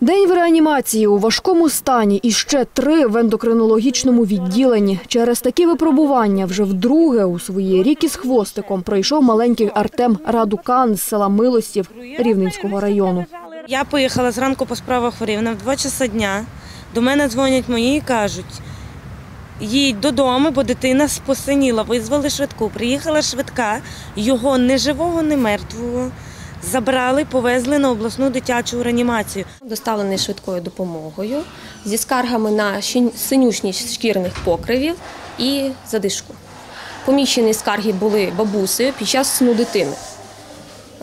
День в реанімації у важкому стані і ще три в ендокринологічному відділенні. Через такі випробування вже вдруге у свої ріки з хвостиком пройшов маленький Артем Радукан з села Милостів Рівненського району. Я поїхала зранку по справах хворів на 2 часа дня. До мене дзвонять мої і кажуть: їдь додому, бо дитина посиніла, визвали швидку. Приїхала швидка, його не живого, не мертвого. Забрали, повезли на обласну дитячу реанімацію. доставлений швидкою допомогою зі скаргами на синюшність шкірних покривів і задишку. Поміщені скарги були бабусею під час сну дитини.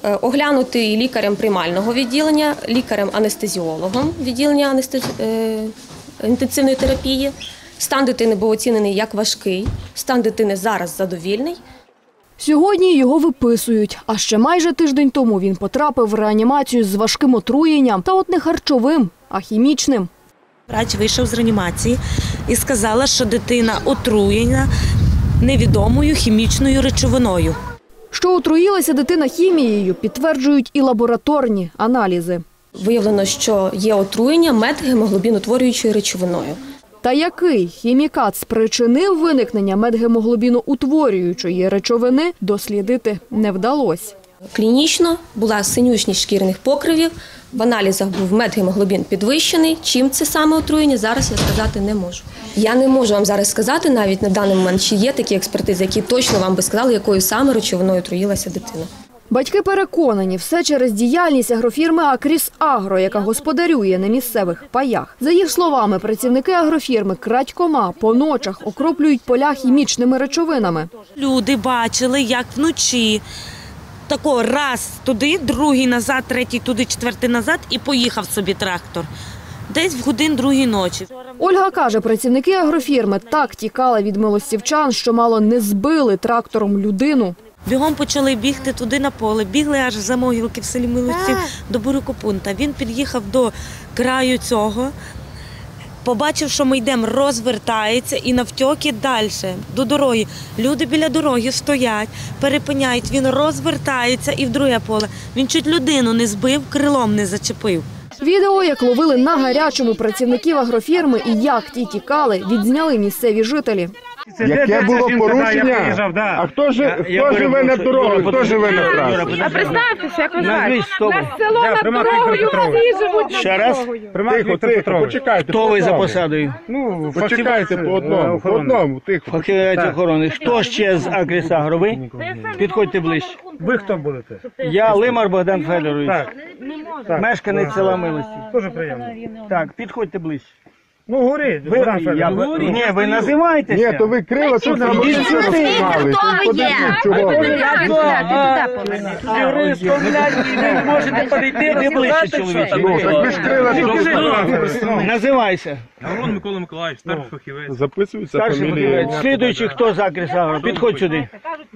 Е, Оглянутий лікарем приймального відділення, лікарем-анестезіологом відділення анестез... е, інтенсивної терапії. Стан дитини був оцінений як важкий, стан дитини зараз задовільний. Сьогодні його виписують, а ще майже тиждень тому він потрапив в реанімацію з важким отруєнням та от не харчовим, а хімічним. Врач вийшов з реанімації і сказала, що дитина отруєна невідомою хімічною речовиною. Що отруїлася дитина хімією, підтверджують і лабораторні аналізи. Виявлено, що є отруєння медгемоглобінутворюючою речовиною. Та який хімікат спричинив виникнення медгемоглобіноутворюючої речовини, дослідити не вдалося. Клінічно була синюшність шкірних покривів. В аналізах був медгемоглобін підвищений. Чим це саме отруєння, зараз я сказати не можу. Я не можу вам зараз сказати навіть на даний момент, чи є такі експертизи, які точно вам би сказали, якою саме речовиною отруїлася дитина. Батьки переконані, все через діяльність агрофірми Акріс Агро, яка господарює на місцевих паях. За їх словами, працівники агрофірми крадькома по ночах окроплюють поля хімічними речовинами. Люди бачили, як вночі тако раз туди, другий назад, третій туди, четвертий назад і поїхав собі трактор. Десь в годин другій ночі. Ольга каже, працівники агрофірми так тікали від милостівчан, що мало не збили трактором людину. Бігом почали бігти туди на поле. Бігли аж за могилки в селі Милостів до Бурикопунта. Він під'їхав до краю цього, побачив, що ми йдемо, розвертається і навтьоки далі до дороги. Люди біля дороги стоять, перепиняють. Він розвертається і в друге поле. Він чуть людину не збив, крилом не зачепив. Відео, як ловили на гарячому працівників агрофірми і як ті тікали, відзняли місцеві жителі. Яке було порушення? А хто ж хто живе на дорогах? Хто живе на трасі? А представтеся, як ви знаєте. хто ви? На село над дорогою всі живуть над Ще раз? дорогою. Тихо, тихо, почекайте. Хто ви за посадою? Ну, почекайте по одному, по одному, тихо. Фахівець охорони. Хто ще з Акрісагро? Ви? Підходьте ближче. Ви хто будете? Я Лимар Богдан Федорович, Так, мешканець села Милості. дуже приємно. Так, підходьте ближче. Ну, горить, Ви, Богдан я, Федорович. ні, ви називаєтеся. Ні, то ви крила тут на Ідіть що сюди. розмали. Подивіть, чого ви. Юристом, не можете подійти, не ближче, чоловіче. Ну, так ви ж крила тут. Називайся. Гаврон Микола Миколаївич, старший фахівець. Записується Старший фамілія. фахівець. Слідуючий, хто з Акрісагро? Підходь сюди.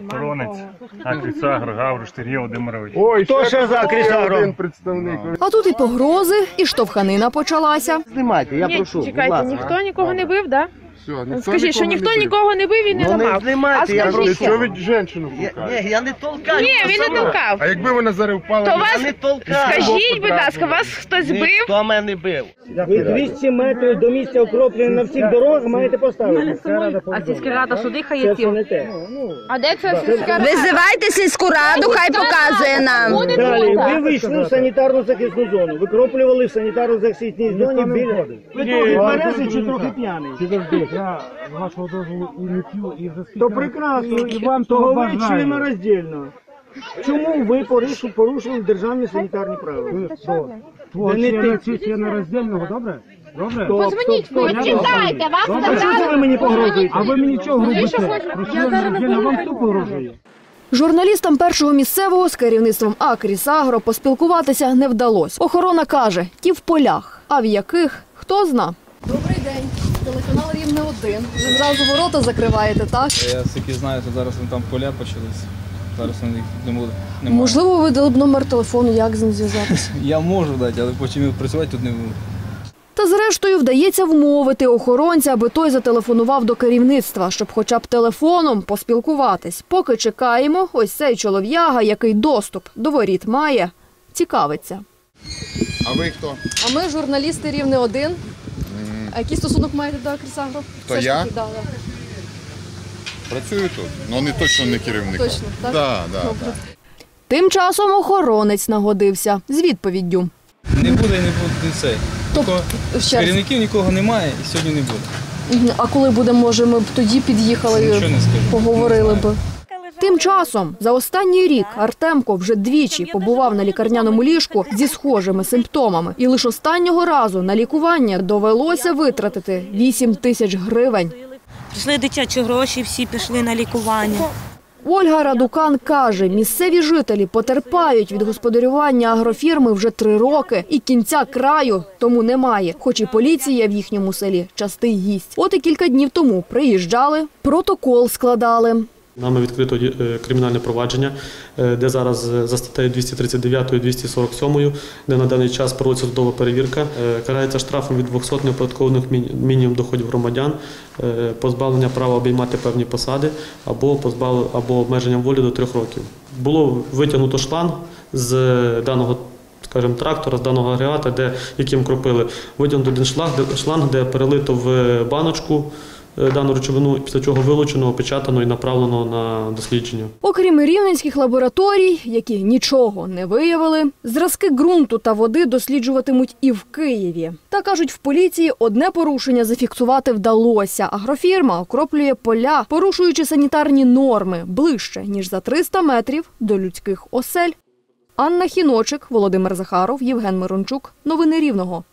Охоронець. Акріцагр, Гавриш, Сергій Володимирович. Ой, Хто ще за один представник. А тут і погрози, і штовханина почалася. Знімайте, я Ні, чекайте, ніхто нікого не бив, да? Все, ніхто Скажіть, що нікого ніхто не бив. нікого не бив і не ламав. А Що скажіть, ви від жінку пукаєте? ні, він не толкав. А якби вона зараз впала... То вас, скажіть, будь ласка, вас хтось бив? Ніхто мене бив. Ви 200 метрів до місця окроплення на всіх дорогах маєте поставити. А сільська рада сюди Це хає все не те. А де це сільська рада? Визивайте сільську раду, хай показує нам. Далі, ви вийшли в санітарну захисну зону, викроплювали в санітарну захисній зоні біля. Ви трохи тверезий чи трохи п'яний? Я з вашого дозволу і не п'ю, і вже То прекрасно, і вам того ви члена роздільно. Чому ви порушили, порушили державні санітарні правила? Твого не члена, ти. члена роздільного, добре? Добре? Позвоніть, почитайте, вас А чого ви мені погрожуєте? А ви мені чого грубите? Про члена роздільного вам хто погрожує? Журналістам першого місцевого з керівництвом Акріс Агро поспілкуватися не вдалося. Охорона каже, ті в полях, а в яких хто зна. Добрий день, телеканал Рівне 1. Ви зразу ворота закриваєте, так? Я скільки знаю, то зараз там поля почались. Зараз вони їх не буде. немає. Можливо, ви дали б номер телефону, як з ним зв'язатися. Я можу дати, але потім працювати тут не буду. Та зрештою вдається вмовити охоронця, аби той зателефонував до керівництва, щоб хоча б телефоном поспілкуватись. Поки чекаємо, ось цей чолов'яга, який доступ до воріт має, цікавиться. А ви хто? А ми журналісти рівне один. А який стосунок маєте до Акрісагро? То Все ж я? таки, да, да. Працюю тут. Ну вони точно не керівник. Точно, так? Да, да, Добре. да. Тим часом охоронець нагодився з відповіддю. Не буде і не буде. Тобто, ще раз. Керівників нікого немає і сьогодні не буде. Мгм. А коли буде, може, ми б тоді під'їхали Нічого і не скажу. поговорили Не б. Тим часом за останній рік Артемко вже двічі побував на лікарняному ліжку зі схожими симптомами, і лише останнього разу на лікування довелося витратити 8 тисяч гривень. Прийшли дитячі гроші, всі пішли на лікування. Ольга Радукан каже, місцеві жителі потерпають від господарювання агрофірми вже три роки, і кінця краю тому немає. Хоч і поліція в їхньому селі частий гість. От і кілька днів тому приїжджали, протокол складали. Нами відкрито е, кримінальне провадження, е, де зараз е, за статтею 239 і 247, де на даний час проводиться судова перевірка, карається штрафом від 200 неоподаткованих мінімум доходів громадян, позбавлення права обіймати певні посади або позбав... або обмеженням волі до трьох років. Було витягнуто шланг з даного. Скажімо, трактора з даного агрегата, де яким кропили, витягнуто один шланг, де шланг, де перелито в баночку дану речовину, після чого вилучено, опечатано і направлено на дослідження. Окрім рівненських лабораторій, які нічого не виявили, зразки ґрунту та води досліджуватимуть і в Києві. Та кажуть, в поліції одне порушення зафіксувати вдалося. Агрофірма окроплює поля, порушуючи санітарні норми ближче ніж за 300 метрів до людських осель. Анна Хіночик, Володимир Захаров, Євген Мирончук. Новини Рівного.